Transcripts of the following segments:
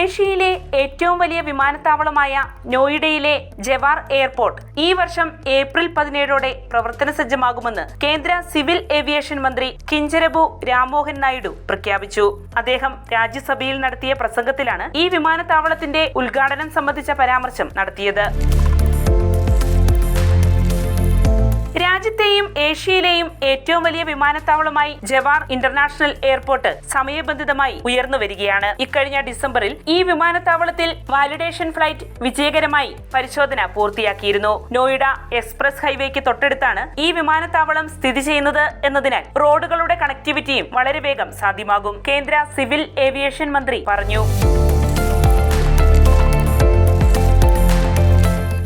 ഏഷ്യയിലെ ഏറ്റവും വലിയ വിമാനത്താവളമായ നോയിഡയിലെ ജവാർ എയർപോർട്ട് ഈ വർഷം ഏപ്രിൽ പതിനേഴോടെ പ്രവർത്തന സജ്ജമാകുമെന്ന് കേന്ദ്ര സിവിൽ ഏവിയേഷൻ മന്ത്രി കിഞ്ചരബു രാംമോഹൻ നായിഡു പ്രഖ്യാപിച്ചു. അദ്ദേഹം രാജ്യസഭയിൽ നടത്തിയ പ്രസംഗത്തിലാണ് ഈ വിമാനത്താവളത്തിന്റെ ഉദ്ഘാടനം സംബന്ധിച്ച പരാമർശം നടത്തിയത്. രാജ്യത്തെയും ഏഷ്യയിലെയും ഏറ്റവും വലിയ വിമാനത്താവളമായി ജവാർ ഇന്റർനാഷണൽ എയർപോർട്ട് സമയബന്ധിതമായി ഉയർന്നു വരികയാണ്. ഇക്കഴിഞ്ഞ ഡിസംബറിൽ ഈ വിമാനത്താവളത്തിൽ വാലിഡേഷൻ ഫ്ലൈറ്റ് വിജയകരമായി പരിശോധന പൂർത്തിയാക്കിയിരുന്നു. നോയിഡ എക്സ്പ്രസ് ഹൈവേക്ക് തൊട്ടടുത്താണ് ഈ വിമാനത്താവളം സ്ഥിതി ചെയ്യുന്നത് എന്നതിനാൽ റോഡുകളുടെ കണക്ടിവിറ്റിയും വളരെ വേഗം സാധ്യമാകും കേന്ദ്ര സിവിൽ ഏവിയേഷൻ മന്ത്രി പറഞ്ഞു.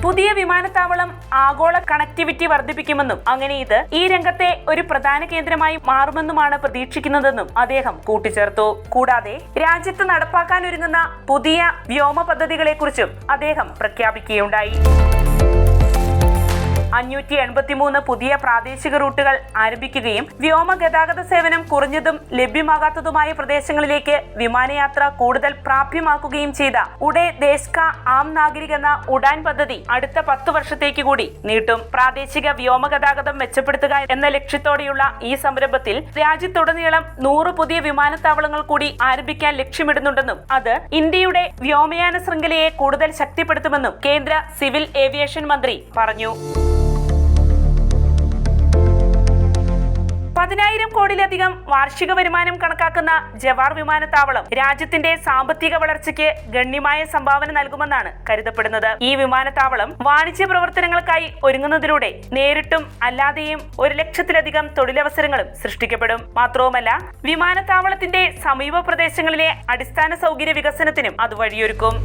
പുതിയ വിമാനത്താവളം ആഗോള കണക്ടിവിറ്റി വർദ്ധിപ്പിക്കുമെന്നും അങ്ങനെ ഇത് ഈ രംഗത്തെ ഒരു പ്രധാന കേന്ദ്രമായി മാറുമെന്നുമാണ് പ്രതീക്ഷിക്കുന്നതെന്നും അദ്ദേഹം കൂട്ടിച്ചേർത്തു. കൂടാതെ രാജ്യത്ത് നടപ്പാക്കാനൊരുങ്ങുന്ന പുതിയ വ്യോമ പദ്ധതികളെക്കുറിച്ചും അദ്ദേഹം പ്രഖ്യാപിക്കുകയുണ്ടായി. അഞ്ഞൂറ്റി എൺപത്തിമൂന്ന് പുതിയ പ്രാദേശിക റൂട്ടുകൾ ആരംഭിക്കുകയും വ്യോമ ഗതാഗത സേവനം കുറഞ്ഞതും ലഭ്യമാകാത്തതുമായ പ്രദേശങ്ങളിലേക്ക് വിമാനയാത്ര കൂടുതൽ പ്രാപ്യമാക്കുകയും ചെയ്ത ഉഡേ ദേശ് ആം നാഗരിക് എന്ന ഉഡാൻ പദ്ധതി അടുത്ത പത്തു വർഷത്തേക്ക് കൂടി നീട്ടും. പ്രാദേശിക വ്യോമ ഗതാഗതം മെച്ചപ്പെടുത്തുക എന്ന ലക്ഷ്യത്തോടെയുള്ള ഈ സംരംഭത്തിൽ രാജ്യത്തുടനീളം നൂറ് പുതിയ വിമാനത്താവളങ്ങൾ കൂടി ആരംഭിക്കാൻ ലക്ഷ്യമിടുന്നുണ്ടെന്നും അത് ഇന്ത്യയുടെ വ്യോമയാന ശൃംഖലയെ കൂടുതൽ ശക്തിപ്പെടുത്തുമെന്നും കേന്ദ്ര സിവിൽ ഏവിയേഷൻ മന്ത്രി പറഞ്ഞു. പതിനായിരം കോടിയിലധികം വാർഷിക വരുമാനം കണക്കാക്കുന്ന ജവാർ വിമാനത്താവളം രാജ്യത്തിന്റെ സാമ്പത്തിക വളർച്ചയ്ക്ക് ഗണ്യമായ സംഭാവന നൽകുമെന്നാണ് കരുതപ്പെടുന്നത്. ഈ വിമാനത്താവളം വാണിജ്യ പ്രവർത്തനങ്ങൾക്കായി ഒരുങ്ങുന്നതിലൂടെ നേരിട്ടും അല്ലാതെയും ഒരു ലക്ഷത്തിലധികം തൊഴിലവസരങ്ങളും സൃഷ്ടിക്കപ്പെടും. മാത്രവുമല്ല വിമാനത്താവളത്തിന്റെ സമീപ പ്രദേശങ്ങളിലെ അടിസ്ഥാന സൗകര്യ വികസനത്തിനും അത് വഴിയൊരുക്കും.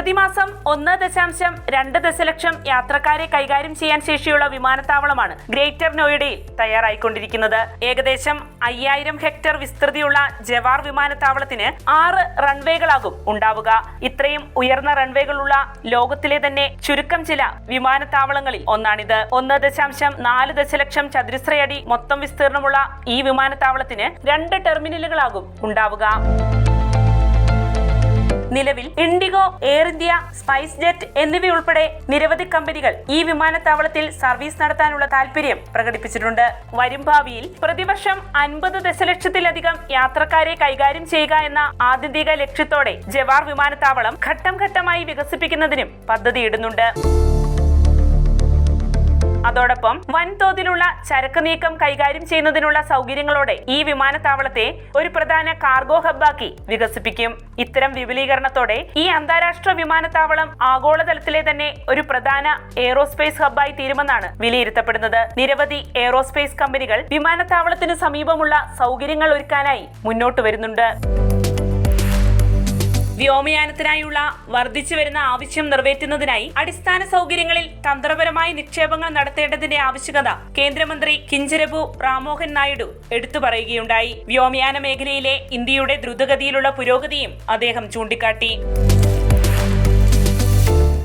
പ്രതിമാസം ഒന്ന് ദശാംശം രണ്ട് ദശലക്ഷം യാത്രക്കാരെ കൈകാര്യം ചെയ്യാൻ ശേഷിയുള്ള വിമാനത്താവളമാണ് ഗ്രേറ്റർ നോയിഡയിൽ തയ്യാറായിക്കൊണ്ടിരിക്കുന്നത്. ഏകദേശം അയ്യായിരം ഹെക്ടർ വിസ്തൃതിയുള്ള ജവാർ വിമാനത്താവളത്തിന് ആറ് റൺവേകളാകും ഉണ്ടാവുക. ഇത്രയും ഉയർന്ന റൺവേകളുള്ള ലോകത്തിലെ തന്നെ ചുരുക്കം ചില വിമാനത്താവളങ്ങളിൽ ഒന്നാണിത്. ഒന്ന് ദശാംശം നാല് ദശലക്ഷം ചതുരശ്രയടി മൊത്തം വിസ്തീർണമുള്ള ഈ വിമാനത്താവളത്തിന് രണ്ട് ടെർമിനലുകളാകും ഉണ്ടാവുക. നിലവിൽ IndiGo air India spice jet എന്നിവയുൾപ്പെടെ നിരവധി കമ്പനികൾ ഈ വിമാനത്താവളത്തിൽ സർവീസ് നടത്താനുള്ള താൽപര്യം പ്രകടിപ്പിച്ചിട്ടുണ്ട്. വരും ഭാവിയിൽ പ്രതിവർഷം അൻപത് ദശലക്ഷത്തിലധികം യാത്രക്കാരെ കൈകാര്യം ചെയ്യുക എന്ന ആത്യന്തിക ലക്ഷ്യത്തോടെ ജവാർ വിമാനത്താവളം ഘട്ടം ഘട്ടമായി വികസിപ്പിക്കുന്നതിനും പദ്ധതിയിടുന്നുണ്ട്. അതോടൊപ്പം വൻതോതിലുള്ള ചരക്ക് നീക്കം കൈകാര്യം ചെയ്യുന്നതിനുള്ള സൗകര്യങ്ങളോടെ ഈ വിമാനത്താവളത്തെ ഒരു പ്രധാന കാർഗോ ഹബ്ബാക്കി വികസിപ്പിക്കും. ഇത്തരം വിപുലീകരണത്തോടെ ഈ അന്താരാഷ്ട്ര വിമാനത്താവളം ആഗോളതലത്തിലെ തന്നെ ഒരു പ്രധാന എയ്റോസ്പേസ് ഹബ്ബായി തീരുമെന്നാണ് വിലയിരുത്തപ്പെടുന്നത്. നിരവധി എയ്റോസ്പേസ് കമ്പനികൾ വിമാനത്താവളത്തിന് സമീപമുള്ള സൗകര്യങ്ങൾ ഒരുക്കാനായി മുന്നോട്ട് വരുന്നുണ്ട്. വ്യോമയാനത്തിനായുള്ള വർദ്ധിച്ചു വരുന്ന ആവശ്യം നിറവേറ്റുന്നതിനായി അടിസ്ഥാന സൗകര്യങ്ങളിൽ തന്ത്രപരമായ നിക്ഷേപങ്ങൾ നടത്തേണ്ടതിന്റെ ആവശ്യകത കേന്ദ്രമന്ത്രി കിഞ്ചരബു റാമോഹൻ നായിഡു എടുത്തു പറയുകയുണ്ടായി. വ്യോമയാന മേഖലയിലെ ഇന്ത്യയുടെ ദ്രുതഗതിയിലുള്ള പുരോഗതിയും അദ്ദേഹം ചൂണ്ടിക്കാട്ടി.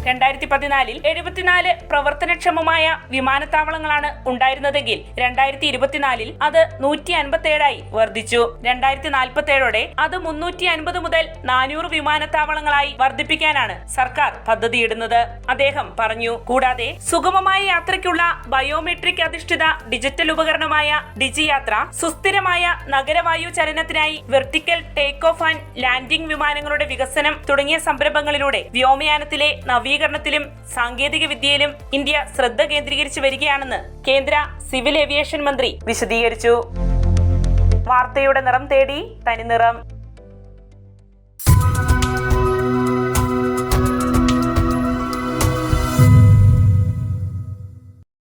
രണ്ടായിരത്തി പതിനാലിൽ എഴുപത്തിനാല് പ്രവർത്തനക്ഷമമായ വിമാനത്താവളങ്ങളാണ് ഉണ്ടായിരുന്നതെങ്കിൽ രണ്ടായിരത്തി ഇരുപത്തിനാലിൽ അത് നൂറ്റി അൻപത്തി ഏഴായി വർദ്ധിച്ചു. രണ്ടായിരത്തി നാൽപ്പത്തി ഏഴോടെ അത് മുന്നൂറ്റി അൻപത് മുതൽ നാനൂറ് വിമാനത്താവളങ്ങളായി വർദ്ധിപ്പിക്കാനാണ് സർക്കാർ പദ്ധതിയിടുന്നത്. അദ്ദേഹം പറഞ്ഞു കൂടാതെ സുഗമമായ യാത്രയ്ക്കുള്ള ബയോമെട്രിക് അധിഷ്ഠിത ഡിജിറ്റൽ ഉപകരണമായ ഡിജി യാത്ര സുസ്ഥിരമായ നഗരവായു ചലനത്തിനായി vertical take off and landing വിമാനങ്ങളുടെ വികസനം തുടങ്ങിയ സംരംഭങ്ങളിലൂടെ വ്യോമയാനത്തിലെ നവീകരണത്തിലും സാങ്കേതിക വിദ്യയിലും ഇന്ത്യ ശ്രദ്ധ കേന്ദ്രീകരിച്ചു വരികയാണെന്ന് കേന്ദ്ര സിവിൽ ഏവിയേഷൻ മന്ത്രി വിശദീകരിച്ചു. വാർത്തയുടെ നിറം തേടി തനിനിറം.